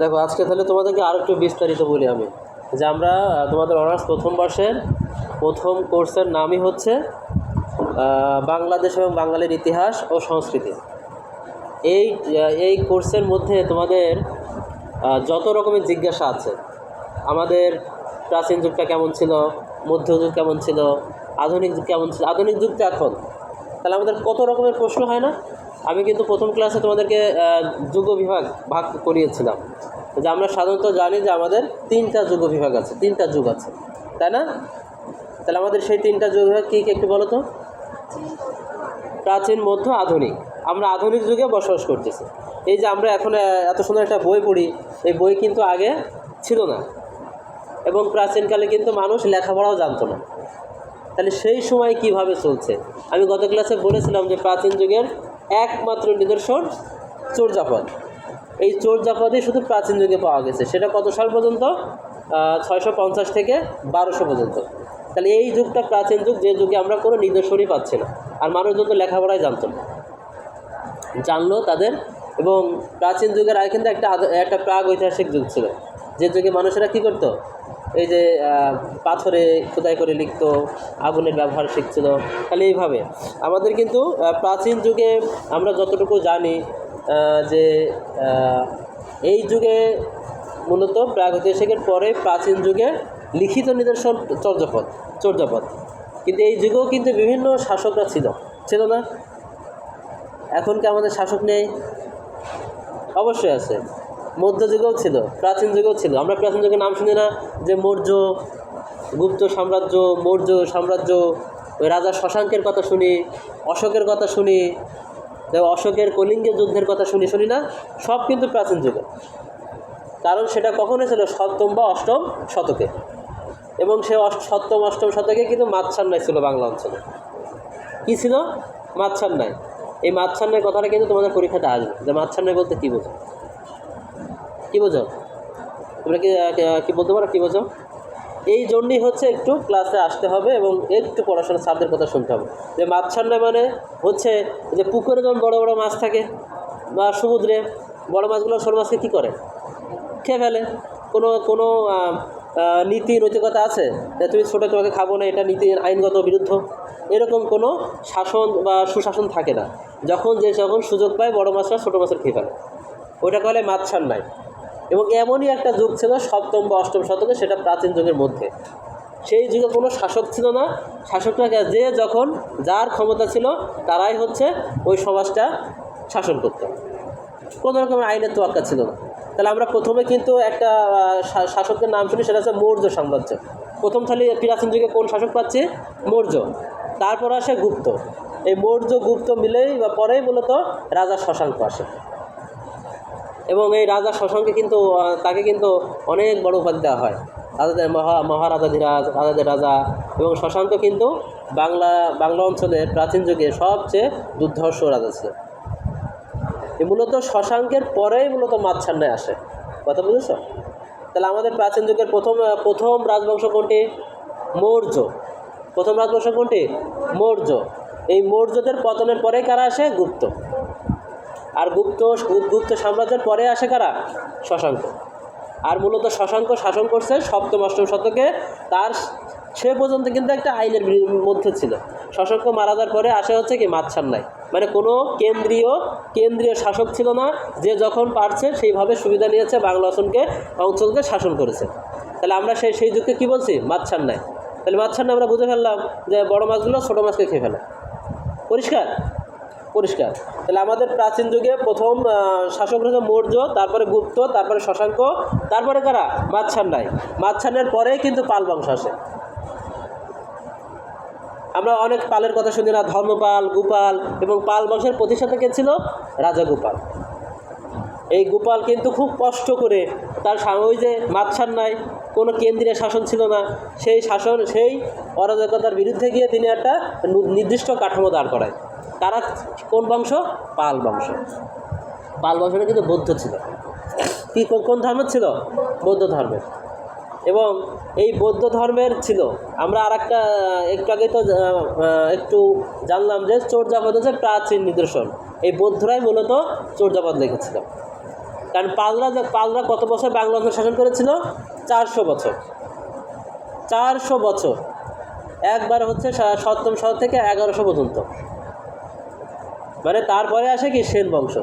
দেখো, আজকে তাহলে তোমাদেরকে আরও একটু বিস্তারিত বলি আমি। যে আমরা তোমাদের অনার্স প্রথম বর্ষের, প্রথম কোর্সের নামই হচ্ছে বাংলাদেশ এবং বাঙালির ইতিহাস ও সংস্কৃতি। এই এই কোর্সের মধ্যে তোমাদের যত রকমের জিজ্ঞাসা আছে, আমাদের প্রাচীন যুগটা কেমন ছিল মধ্যযুগ কেমন ছিল, আধুনিক যুগ কেমন ছিল, আধুনিক যুগ তো এখন। তাহলে আমাদের কত রকমের প্রশ্ন হয় না? আমি কিন্তু প্রথম ক্লাসে তোমাদেরকে যুগ বিভাগ ভাগ করিয়েছিলাম। যে আমরা সাধারণত জানি যে আমাদের তিনটা যুগ বিভাগ আছে, তিনটা যুগ আছে। তাই না? তাহলে আমাদের সেই তিনটা যুগ বিভাগ কী কী একটু বলো তো? প্রাচীন, মধ্য, আধুনিক। আমরা আধুনিক যুগে বসবাস করতেছি। এই যে আমরা এখন এত সুন্দর একটা বই পড়ি, এই বই কিন্তু আগে ছিল না। এবং প্রাচীনকালে কিন্তু মানুষ লেখাপড়াও জানতো না। তাহলে সেই সময় কীভাবে চলছে? আমি গত ক্লাসে বলেছিলাম যে প্রাচীন যুগের একমাত্র নিদর্শন চোরজাপদ এই চোরজাপদই শুধু প্রাচীন যুগে পাওয়া গেছে। সেটা কত সাল পর্যন্ত? ছয়শো পঞ্চাশ থেকে বারোশো পর্যন্ত। তাহলে এই যুগটা প্রাচীন যুগ, যে যুগে আমরা কোনো নিদর্শনই পাচ্ছি না। আর মানুষজন তো লেখাপড়াই জানতো না। জানলো তাদের এবং প্রাচীন যুগের আগে কিন্তু একটা একটা প্রাগ ঐতিহাসিক যুগ ছিল। যে যুগে মানুষেরা কী করতো? এই যে পাথরে খোদাই করে লিখতো, আগুনের ব্যবহার শিখছিল তাহলে এইভাবে। আমাদের কিন্তু প্রাচীন যুগে আমরা যতটুকু জানি যে এই যুগে মূলত প্রাগৈতিহাসিকের পরে প্রাচীন যুগে লিখিত নিদর্শন চর্যাপদ চর্যাপদ। কিন্তু এই যুগেও কিন্তু বিভিন্ন শাসকরা ছিল। ছিল না? এখন কি আমাদের শাসক নেই? অবশ্যই আছে। মধ্যযুগেও ছিল, প্রাচীন যুগেও ছিল। আমরা প্রাচীন যুগের নাম শুনি না যে মৌর্য, গুপ্ত সাম্রাজ্য, মৌর্য সাম্রাজ্য, ওই রাজা শশাঙ্কের কথা শুনি, অশোকের কথা শুনি অশোকের কলিঙ্গের যুদ্ধের কথা শুনি শুনি না? সব কিন্তু প্রাচীন যুগে। কারণ সেটা কখন হয়েছিল? সপ্তম বা অষ্টম শতকে। এবং সে সপ্তম, অষ্টম শতকে কিন্তু মাছছান্নাই ছিল বাংলা অঞ্চলে। কী ছিল? মাছছান্নাই এই মাছছান্নাই কথাটা কিন্তু তোমাদের পরীক্ষাতে আসবে যে মাছছান্নাই বলতে কী বোঝো কী বোঝো তোমরা কি কি বলতে পারো? কী বোঝো এই জন্যই হচ্ছে একটু ক্লাসে আসতে হবে এবং একটু পড়াশোনা, স্যারদের কথা শুনতে হবে। যে মাছছান্নাই মানে হচ্ছে যে পুকুরে যেমন বড় বড় মাছ থাকে বা সমুদ্রে, বড় মাছগুলো ছোটো মাছকে কী করে? খেয়ে ফেলে। কোনো কোনো নীতি, নৈতিকতা আছে? যে তুমি ছোটো, তোমাকে খাব না, এটা নীতি আইনগত বিরুদ্ধ। এরকম কোনো শাসন বা সুশাসন থাকে না। যখন যে যখন সুযোগ পায়, বড় মাছরা ছোটো মাছের খেয়ে ফেলে। ওইটা কলে মাছ মাছছান নাই এবং এমনই একটা যুগ ছিল সপ্তম বা অষ্টম শতকে, সেটা প্রাচীন যুগের মধ্যে। সেই যুগে কোনো শাসক ছিল না। শাসকরা যে যখন যার ক্ষমতা ছিল, তারাই হচ্ছে ওই সমাজটা শাসন করতো। কোনো রকমের আইনের তোয়াক্কা ছিল না। তাহলে আমরা প্রথমে কিন্তু একটা শাসকের নাম শুনি, সেটা হচ্ছে মৌর্য সাম্রাজ্য। প্রথম খালি প্রাচীন যুগে কোন শাসক পাচ্ছে? মৌর্য। তারপর আসে গুপ্ত। এই মৌর্য, গুপ্ত মিলেই বা পরেই মূলত রাজা শশাঙ্ক আসে। এবং এই রাজা শশাঙ্কে কিন্তু তাকে কিন্তু অনেক বড় উপাধি দেওয়া হয়। রাজাদের মহা মহারাজাধিরাজ রাজাদের রাজা এবং শশাঙ্ক কিন্তু বাংলা বাংলা অঞ্চলের প্রাচীন যুগে সবচেয়ে দুর্ধর্ষ রাজা ছিল মূলত শশাঙ্কের পরেই মূলত মাছছান্নায় আসে। কথা বুঝেছ? তাহলে আমাদের প্রাচীন যুগের প্রথম প্রথম রাজবংশ কোনটি? মৌর্য। প্রথম রাজবংশ কোনটি? মৌর্য। এই মৌর্যদের পতনের পরে কারা আসে? গুপ্ত। আর গুপ্ত গুপ্ত সাম্রাজ্যের পরে আসে কারা? শশাঙ্ক। আর মূলত শশাঙ্ক শাসন করছে সপ্তম, অষ্টম শতকে। তার সে পর্যন্ত কিন্তু একটা আইনের মধ্যে ছিল। শশাঙ্ক মারা যাওয়ার পরে আসে হচ্ছে কি মাছছান্নায় মানে কোনো কেন্দ্রীয় কেন্দ্রীয় শাসক ছিল না। যে যখন পারছে সেইভাবে সুবিধা নিয়েছে বাংলা অঞ্চলকে অঞ্চলকে শাসন করেছে। তাহলে আমরা সেই সেই যুগকে কী বলছি? মাছছান্নায় তাহলে মাছছান্নায় আমরা বুঝে ফেললাম যে বড় মাছগুলো ছোটো মাছকে খেয়ে ফেলে। পরিষ্কার? পরিষ্কার। তাহলে আমাদের প্রাচীন যুগে প্রথম শাসক রয়েছে মৌর্য, তারপরে গুপ্ত, তারপরে শশাঙ্ক, তারপরে কারা? মাছছান্নাই মাছছান্নের পরে কিন্তু পাল বংশ আসে। আমরা অনেক পালের কথা শুনি না, ধর্মপাল, গোপাল এবং পাল বংশের প্রতিষ্ঠাতা কে ছিল? রাজা গোপাল। এই গোপাল কিন্তু খুব কষ্ট করে তার ওই যে মাছছান্নায় কোনো কেন্দ্রীয় শাসন ছিল না। সেই শাসন, সেই অরাজকতার বিরুদ্ধে গিয়ে তিনি একটা নির্দিষ্ট কাঠামো দাঁড় করায়। তারা কোন বংশ? পাল বংশ। পাল বংশটা কিন্তু বৌদ্ধ ছিল। কি কোন- ধর্মের ছিল? বৌদ্ধ ধর্মের। এবং এই বৌদ্ধ ধর্মের ছিল। আমরা আর একটা একটু আগে তো একটু জানলাম যে চোরজাপদ হচ্ছে প্রাচীন নিদর্শন। এই বৌদ্ধরাই মূলত চোরজাপদ লিখেছিল। কারণ পালরা পালরা কত বছর বাংলা অঞ্চল শাসন করেছিল? চারশো বছর। চারশো বছর। একবার হচ্ছে সপ্তম শতক থেকে এগারোশো পর্যন্ত। মানে তারপরে আসে কি সেন বংশ।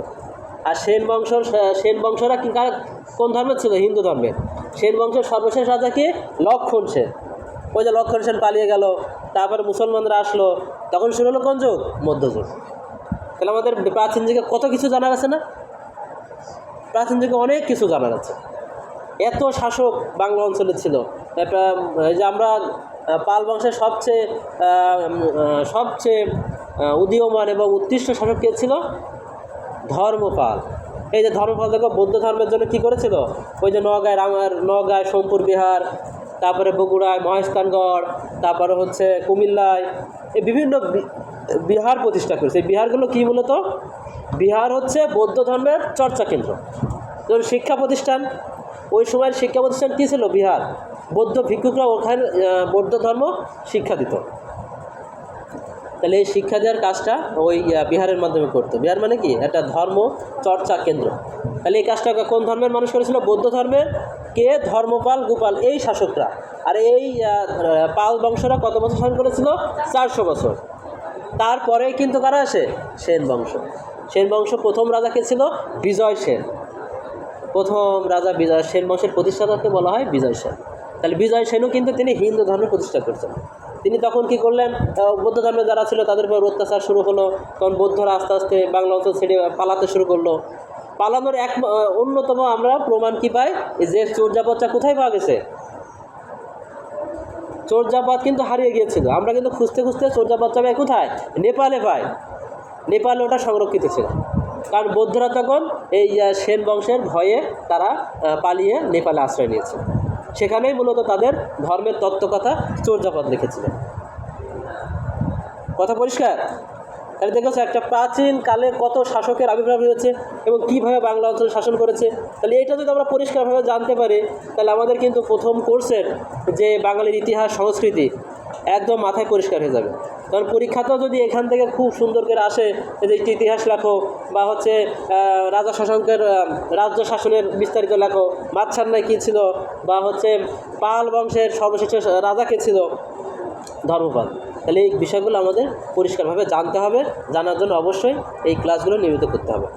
আর সেন বংশ, সেন বংশরা কি কার- কোন ধর্মের ছিল? হিন্দু ধর্মের। সেন বংশের সর্বশেষ রাজা কি? লক্ষণ সেন। ওই যে লক্ষণ সেন পালিয়ে গেল, তারপরে মুসলমানরা আসলো, তখন শুরু হলো কোন যুগ? মধ্যযুগ তাহলে আমাদের প্রাচীন যুগে কত কিছু জানার আছে না? প্রাচীন যুগে অনেক কিছু জানার আছে এত শাসক বাংলা অঞ্চলে ছিল। একটা যে আমরা পাল বংশের সবচেয়ে সবচেয়ে উদীয়মান এবং উৎকৃষ্ট শাসক কে ছিল? ধর্মপাল। এই যে ধর্মপাল দেখো, বৌদ্ধ ধর্মের জন্য কি করেছিল? ওই যে নগাঁয় রামার নগাঁয় সোমপুর বিহার, তারপরে বগুড়ায় মহেশখানগড় তারপরে হচ্ছে কুমিল্লায়, এই বিভিন্ন বিহার প্রতিষ্ঠা করেছে। এই বিহারগুলো কী মূলত? বিহার হচ্ছে বৌদ্ধ ধর্মের চর্চা কেন্দ্র। যেমন শিক্ষা প্রতিষ্ঠান, ওই সময়ের শিক্ষা প্রতিষ্ঠান কী ছিল? বিহার। বৌদ্ধ ভিক্ষুকরা ওখানে বৌদ্ধ ধর্ম শিক্ষা দিত। তাহলে এই শিক্ষা দেওয়ার কাজটা ওই বিহারের মাধ্যমে করতো বিহার মানে কি? একটা ধর্ম চর্চা কেন্দ্র। তাহলে এই কাজটা কোন ধর্মের মানুষ করেছিল? বৌদ্ধ ধর্মের। কে? ধর্মপাল, গোপাল, এই শাসকরা। আর এই পাল বংশরা কত বছর শাসন করেছিল? চারশো বছর। তারপরে কিন্তু কারা আসে? সেন বংশ। সেন বংশ প্রথম রাজা কে ছিল? বিজয় সেন। প্রথম রাজা বিজয়, সেন বংশের প্রতিষ্ঠাতাকে বলা হয় বিজয় সেন। তাহলে বিজয় সেনও কিন্তু তিনি হিন্দু ধর্মের প্রতিষ্ঠা করছেন তিনি তখন কি করলেন? বৌদ্ধ ধর্মে যারা ছিল তাদের উপর অত্যাচার শুরু হলো। তখন বৌদ্ধরা আস্তে আস্তে বাংলা অঞ্চল ছেড়ে পালাতে শুরু করল। পালানোর এক অন্যতম আমরা প্রমাণ কি পাই? যে চোরজাপদটা কোথায় পাওয়া গেছে? চোরজাপাত কিন্তু হারিয়ে গিয়েছিল। আমরা কিন্তু খুঁজতে খুঁজতে চোরজাপাতটা পাই কোথায়? নেপালে পাই। নেপালে ওটা সংরক্ষিত ছিল। কারণ বৌদ্ধরা তখন এই সেন বংশের ভয়ে তারা পালিয়ে নেপালে আশ্রয় নিয়েছে। সেখানেই মূলত তাদের ধর্মের তত্ত্বকথা চর্যাপদ লিখেছিলেন। কথা পরিষ্কার? তাহলে দেখেছ একটা প্রাচীন কালে কত শাসকের আবির্ভাব হয়েছে এবং কীভাবে বাংলা অঞ্চল শাসন করেছে। তাহলে এটা যদি আমরা পরিষ্কারভাবে জানতে পারি, তাহলে আমাদের কিন্তু প্রথম কোর্সের যে বাঙালির ইতিহাস, সংস্কৃতি একদম মাথায় পরিষ্কার হয়ে যাবে। কারণ পরীক্ষাতেও যদি এখান থেকে খুব সুন্দর করে আসে যে ইতিহাস লেখো বা হচ্ছে রাজা শাসকের রাজ্য শাসনের বিস্তারিত লেখো মাছান্নায় কী ছিল বা হচ্ছে পাল বংশের সর্বশেষ রাজা কে ছিল? ধর্মপাল। তাহলে এই বিষয়গুলো আমাদের পরিষ্কারভাবে জানতে হবে, জানার জন্য অবশ্যই এই ক্লাসগুলো নিয়মিত করতে হবে।